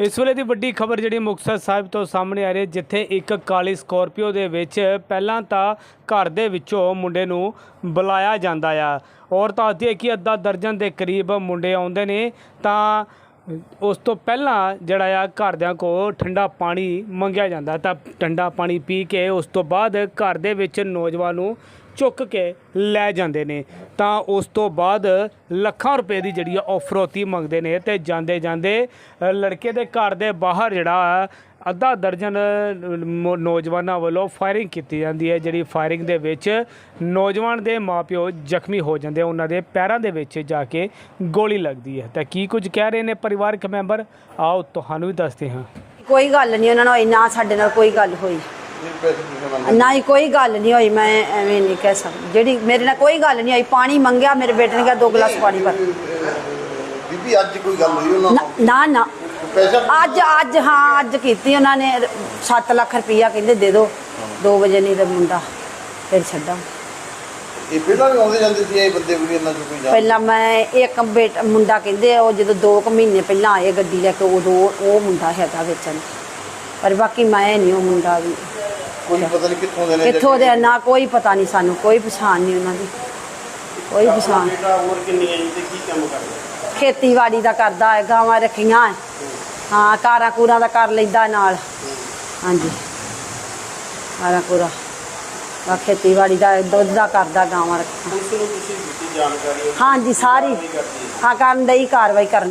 ਇਸ ਵੇਲੇ ਦੀ ਵੱਡੀ ਖਬਰ ਜਿਹੜੀ ਮੁਕਤਸਰ ਸਾਹਿਬ ਤੋਂ ਸਾਹਮਣੇ ਆ ਰਹੀ ਹੈ, ਜਿੱਥੇ ਇੱਕ ਕਾਲੀ ਸਕੋਰਪੀਓ ਦੇ ਵਿੱਚ ਪਹਿਲਾਂ ਤਾਂ ਘਰ ਦੇ ਵਿੱਚੋਂ ਮੁੰਡੇ ਨੂੰ ਬੁਲਾਇਆ ਜਾਂਦਾ ਆ। ਔਰ ਤਾਂ ਹੈ ਕਿ ਅੱਧਾ ਦਰਜਨ ਦੇ ਕਰੀਬ ਮੁੰਡੇ ਆਉਂਦੇ ਨੇ, ਤਾਂ ਉਸ ਤੋਂ ਪਹਿਲਾਂ ਜਿਹੜਾ ਆ ਘਰਦਿਆਂ ਕੋ ਠੰਡਾ ਪਾਣੀ ਮੰਗਿਆ ਜਾਂਦਾ ਤਾਂ ਠੰਡਾ ਪਾਣੀ ਪੀ ਕੇ ਉਸ ਤੋਂ ਬਾਅਦ ਘਰ ਦੇ ਵਿੱਚ ਨੌਜਵਾਨ ਨੂੰ ਚੁੱਕ ਕੇ ਲੈ ਜਾਂਦੇ ਨੇ। ਤਾਂ ਉਸ ਤੋਂ ਬਾਅਦ ਲੱਖਾਂ ਰੁਪਏ ਦੀ ਜਿਹੜੀ ਆ ਉਹ ਫਰੋਤੀ ਮੰਗਦੇ ਨੇ ਤੇ ਜਾਂਦੇ ਜਾਂਦੇ ਲੜਕੇ ਦੇ ਘਰ ਦੇ ਬਾਹਰ ਜਿਹੜਾ ਅੱਧਾ ਦਰਜਨ ਨੌਜਵਾਨਾਂ ਵੱਲੋਂ ਫਾਇਰਿੰਗ ਕੀਤੀ ਜਾਂਦੀ ਹੈ ਜਿਹੜੀ ਫਾਇਰਿੰਗ ਦੇ ਵਿੱਚ ਨੌਜਵਾਨ ਦੇ ਮਾਪਿਓ ਜ਼ਖਮੀ ਹੋ ਜਾਂਦੇ ਉਹਨਾਂ ਦੇ ਪੈਰਾਂ ਦੇ ਵਿੱਚ ਜਾ ਕੇ ਗੋਲੀ ਲੱਗਦੀ ਹੈ। ਤਾਂ ਕੀ ਕੁਝ ਕਹਿ ਰਹੇ ਨੇ ਪਰਿਵਾਰਕ ਮੈਂਬਰ? ਆਓ ਤੁਹਾਨੂੰ ਵੀ ਦੱਸਦੇ ਹਾਂ। ਕੋਈ ਗੱਲ ਨਹੀਂ ਉਹਨਾਂ ਨਾਲ ਹੋਈ ਨਾ ਸਾਡੇ ਨਾਲ ਕੋਈ ਗੱਲ ਹੋਈ। ਨਾ ਹੀ ਕੋਈ ਗੱਲ ਨਹੀਂ ਹੋਈ ਮੈਂ ਐਵੇਂ ਨਹੀਂ ਕਹਿ ਸਕਦੀ। ਜਿਹੜੀ ਮੇਰੇ ਨਾਲ ਕੋਈ ਗੱਲ ਨਹੀਂ ਹੋਈ ਪਾਣੀ ਮੰਗਿਆ ਮੇਰੇ ਬੇਟੇ ਨੇ ਕਿਹਾ ਦੋ ਗਲਾਸ ਪਾਣੀ ਭਰ ਬੀਬੀ ਅੱਜ ਕੋਈ ਗੱਲ ਹੋਈ ਉਹਨਾਂ ਨਾਲ? ਨਾ ਨਾ ਪੈਸਾ? ਅੱਜ ਅੱਜ ਹਾਂ ਅੱਜ ਕੀਤੀ ਉਹਨਾਂ ਨੇ। 7 ਲੱਖ ਰੁਪਈਆ ਕਹਿੰਦੇ ਦੇ ਦਿਓ। 2 ਵਜੇ ਨਹੀਂ ਤੇ ਮੁੰਡਾ ਫਿਰ ਛੱਡਾਂ। ਇਹ ਪਹਿਲਾਂ ਵੀ ਆਉਂਦੇ ਜਾਂਦੇ ਸੀ ਇਹ ਬੰਦੇ ਵੀ ਇਹਨਾਂ ਚੋਂ ਕੋਈ ਜਾਣ ਪਹਿਲਾਂ ਮੈਂ ਇੱਕ ਬੇਟਾ ਮੁੰਡਾ ਕਹਿੰਦੇ ਉਹ ਜਦੋਂ 2 ਕੁ ਮਹੀਨੇ ਪਹਿਲਾਂ ਆਏ ਗੱਡੀ ਲੈ ਕੇ ਉਦੋਂ ਉਹ ਮੁੰਡਾ ਹੈਗਾ ਵੇਚਣ। ਪਰ ਬਾਕੀ ਮੈਂ ਨਹੀਂ ਉਹ ਮੁੰਡਾ ਵੀ। ਕੋਈ ਪਤਾ ਨਹੀਂ ਕਿੱਥੋਂ ਦੇ ਨੇ ਕਿੱਥੋਂ ਦੇ ਨਾ ਕੋਈ ਪਤਾ ਨਹੀਂ ਸਾਨੂੰ ਕੋਈ ਪਛਾਣ ਨਹੀਂ ਉਹਨਾਂ ਦੀ। ਕੋਈ ਪਛਾਣ। ਬੇਟਾ ਉਮਰ ਕਿੰਨੀ ਹੈ ਜੀ ਤੇ ਕੀ ਕੰਮ ਕਰਦਾ? ਖੇਤੀਬਾੜੀ ਦਾ ਕਰਦਾ ਹੈ ਗਾਵਾਂ ਰੱਖੀਆਂ। ਹੈ। ਹਾਂ ਕਾਰਾਂ ਕੂਰਾਂ ਦਾ ਕਰ ਲੈਂਦਾ ਨਾਲ। ਹਾਂਜੀ। ਕਾਰਾਂ ਕੂਰਾ। ਬਾ ਖੇਤੀਬਾੜੀ ਦਾ ਦੁੱਧ ਦਾ ਕਰਦਾ ਗਾਵਾਂ ਜਾਣਕਾਰੀ। ਹਾਂਜੀ ਸਾਰੀ। ਹਾਂ ਕਰਨ ਦੀ ਕਾਰਵਾਈ ਕਰਨ